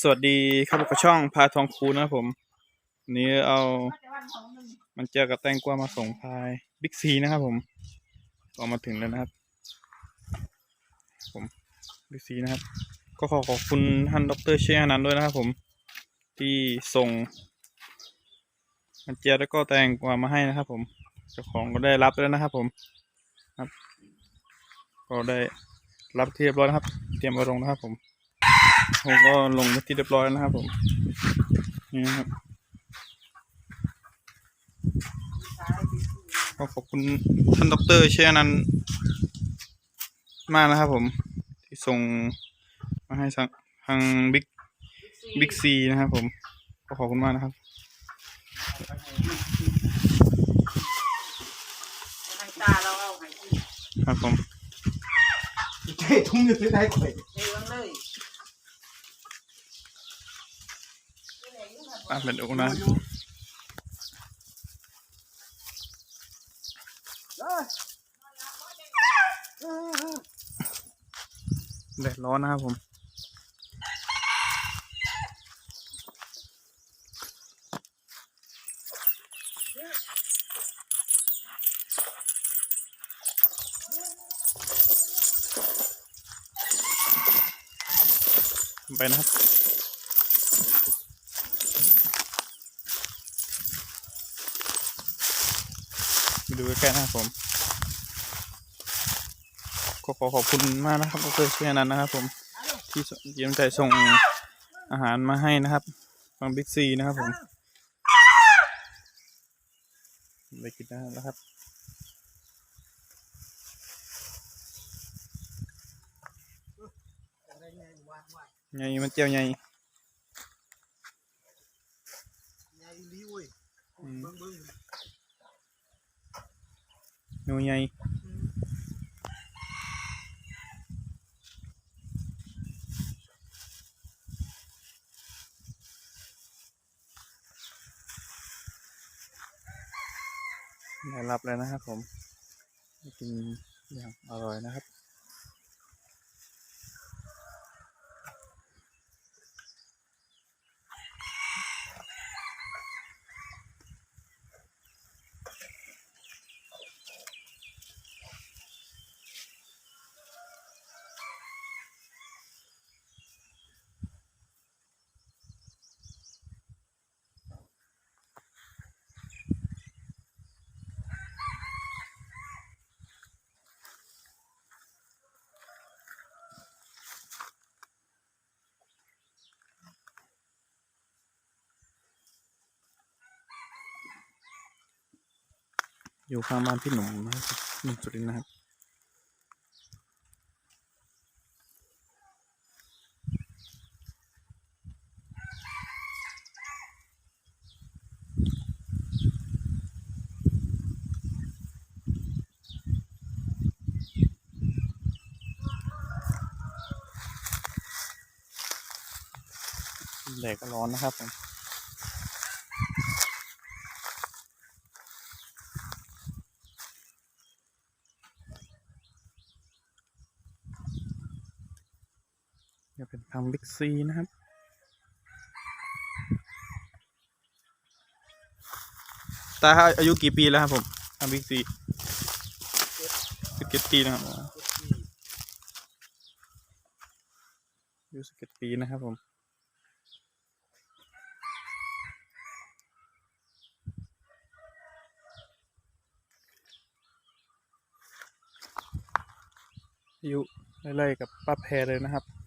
สวัสดีครับกับช่องพาทองคูนะครับผม นี้เอามันเจอกับแตงกวามาส่งพายบิ๊กซีนะครับผมก็มาถึงแล้วนะครับ ผมบิ๊กซีนะครับ ก็ขอขอบคุณท่านดรเชยนันด้วยนะครับผม ที่ส่ง มันเจียแล้วก็แตงกวามาให้นะครับ ผมเจ้าของก็ได้รับแล้วนะครับ ผมครับ ก็ได้รับเรียบร้อยนะครับ เตรียมเอาลงนะครับผม ผมก็ลงไปที่เรียบร้อยแล้วนะครับผมนี่นะครับก็ขอบคุณท่านดรเชยนันท์มากนะครับ ผม ที่ส่งมาให้ทางทางบิ๊กบิ๊กซีนะครับ ผมก็ขอบคุณมากนะครับทางตาเราเอาให้ที่ครับผมใช่ทุ่งอยู่ที่ไหนข่อย เลี้ยงเลย อะเป็นอุนะแดดร้อนนะครับผมไปนะครับ ดูใกล้ๆนะครับผม ก็ขอขอบคุณมากนะครับดรเชียนันนะครับ ผมที่เยี่ยมใจส่งอาหารมาให้นะครับทางบิ๊กซีนะครับผมไปกินได้แล้วครับไงมันเจียวไง ยายลีเว้ย อืม เบิ่งเบิ่ง หนูไงได้รับแล้วนะครับผมกินอย่างอร่อยนะครับ อยู่ข้างบ้านพี่หนุ่มนะครับหนุ่มสุรินนะครับ แดดก็ร้อนนะครับผม จะเป็น ทางบิ๊กซีนะครับ ตาอายุกี่ปีแล้วครับผมทางบิ๊กซีสิบเจ็ดปีนะครับอายุสิบเจ็ดปีนะครับผมอายุไล่ๆกับป้าแพรเลยนะครับ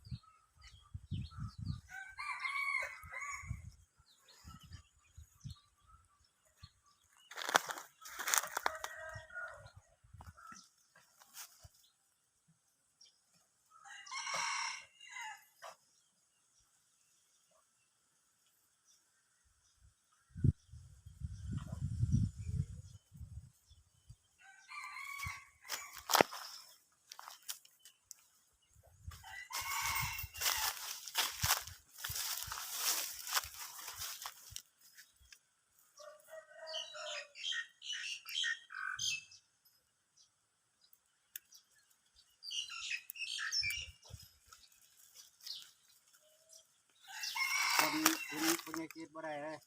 เกตบ่ได้เลย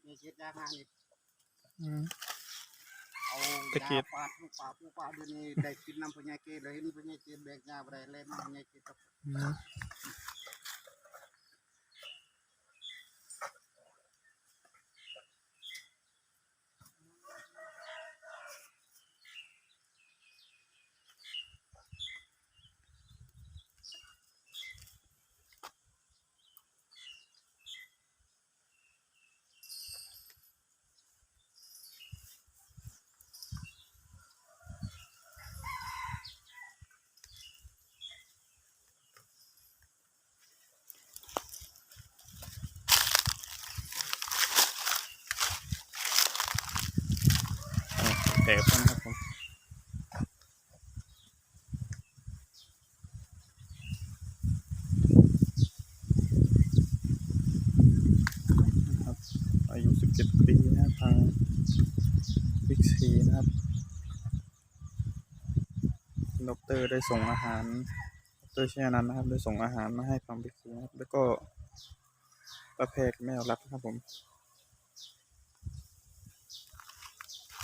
พญาเกตยากงานนี่อืม เอาตะเกียยาบ ปาดลูกปลาปูปลาเดี๋ยวนี้ได้กินน้ำพญาเกตเลยเห็นพญาเกตแบกยาบ่ได้เลยน้ำพญาเกตกับอืม อะแตกแล้วนะครับผมอายุ 17 ปีนะครับทางบิ๊กซีนะครับดอกเตอรได้ส่งอาหารดรเชยนันนะครับ ได้ส่งอาหารมาให้ฟังบิ๊กซีนะครับ แล้วก็ประเพกแม่รักนะครับผม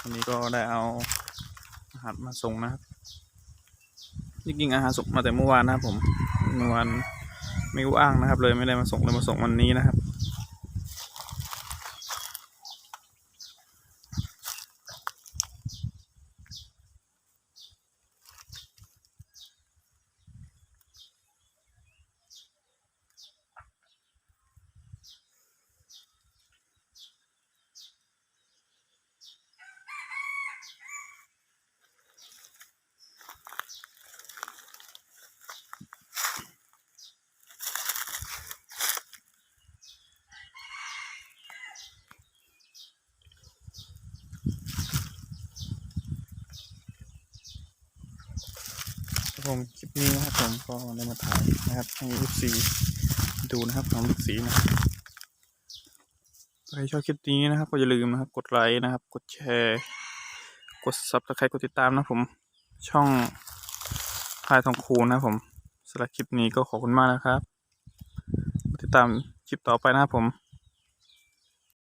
วันนี้ก็ได้เอาอาหารมาส่งนะครับนี่กินอาหารส่งมาแต่เมื่อวานนะครับผมเมื่อวานไม่ว่างนะครับ เลยไม่ได้มาส่งเลยมาส่งวันนี้นะครับ ครับผมคลิปนี้นะครับผมก็ได้มาถ่ายนะครับให้ FC ดูนะครับของลูกสีนะใครชอบคลิปนี้นะครับ ก็อย่าลืมนะครับ กดไลค์นะครับ กดแชร์ กด subscribe กดติดตามนะผมช่องพายทองคูณนะครับผมสำหรับคลิปนี้ก็ขอบคุณมากนะครับ ติดตามคลิปต่อไปนะครับผม